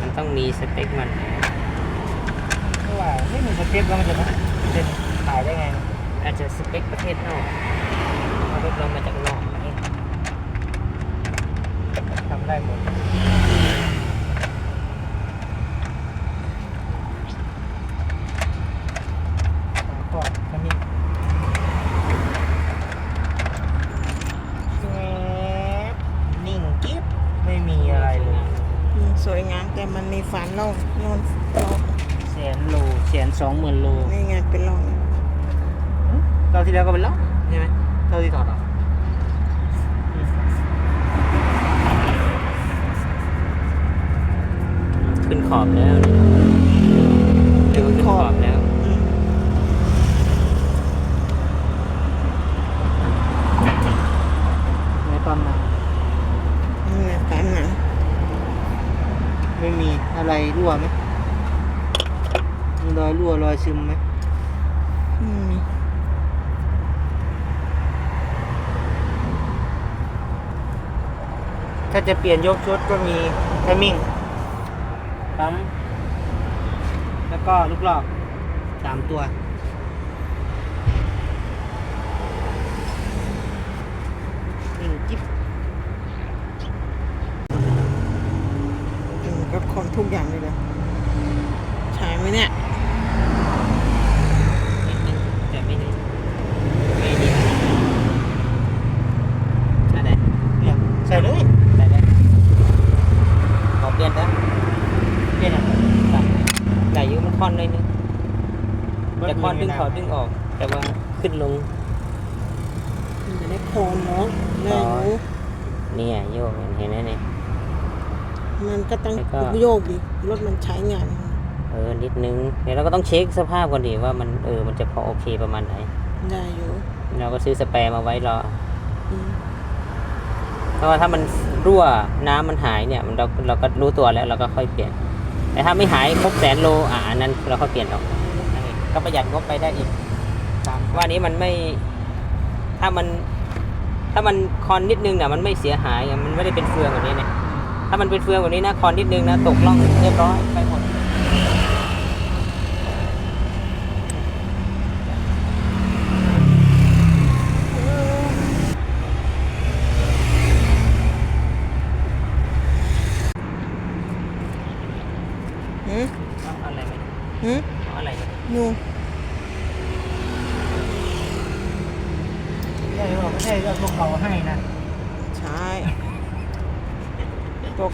มันต้องมีสเปคมันไม่ว่าไม่มีสเปคกแล้วมันจะเป็นขายได้ไง อาจจะสเปคประเทศนอกเอารถเรามาจากนอกทำได้หมด วยงามแต่มันมีฟันร่องนอนร่องแสนโลแสนสองหมื่นโลนี่ไงเป็นร่องเราที่แล้วก็เป็นล็อกใช่ไหมเราที่ถอดออกขึ้นขอบแล้วนี่เรียกว่าขึ้นขอบแล้ว อืม ในตอนนั้น นี่ไงฟันหนัง ไม่มีอะไรรั่วไหมมีรอยรั่วรอยซึมไหมอืมถ้าจะเปลี่ยนยกชุดก็มีไทมิ่งปั๊มแล้วก็ลูกลอกสามตัว นิ่งจิ๊บ อืมก็คนทุกอย่างเลยเลยใช่ ไหมเนี่ยนิดนึงแต่ไม่นิ่งไม่นิ่งอะไรเนี่ยใส่เลยได้ได้ขอเปลี่ยนนะเปลี่ยนอะได้ได้อยืมมันคอนเลยนึงแต่คอนดึงเขอดึงออก แต่ว่าขึ้นลงมันจะได้โคนเนาะได้อ๋อรู้เนี่ยโยกเห็นไหมเนี่ยมันก็ต้องแล้วก็โยกดิรถมันใช้งาน เออนิดนึงเดี๋ยวเราก็ต้องเช็คสภาพก่อนดิว่ามันเออมันจะพอโอเคประมาณไหนได้อยู่เราก็ซื้อสแปรมาไว้รออืมเพราะว่าถ้ามันรั่วน้ำมันหายเนี่ย มันเราเราก็รู้ตัวแล้วเราก็ค่อยเปลี่ยน แต่ถ้าไม่หายครบแสนโลอ่าอันนั้นเราก็เปลี่ยนออกอันนี้ก็ประหยัดงบไปได้อีกสามว่านี้มันไม่ถ้ามัน ถ้ามันคอนนิดนึงเนี่ยมันไม่เสียหายอะมันไม่ได้เป็นเฟืองแบบนี้เนี่ยถ้ามันเป็นเฟืองแบบนี้นะคอนนิดนึงนะตกล่องเรียบร้อยไปหมด หืมเอาอะไรไหมหืมเอาอะไรไหมนูใช่หรอไม่ใช่ก็พวกเขาให้นะ ใช่ตก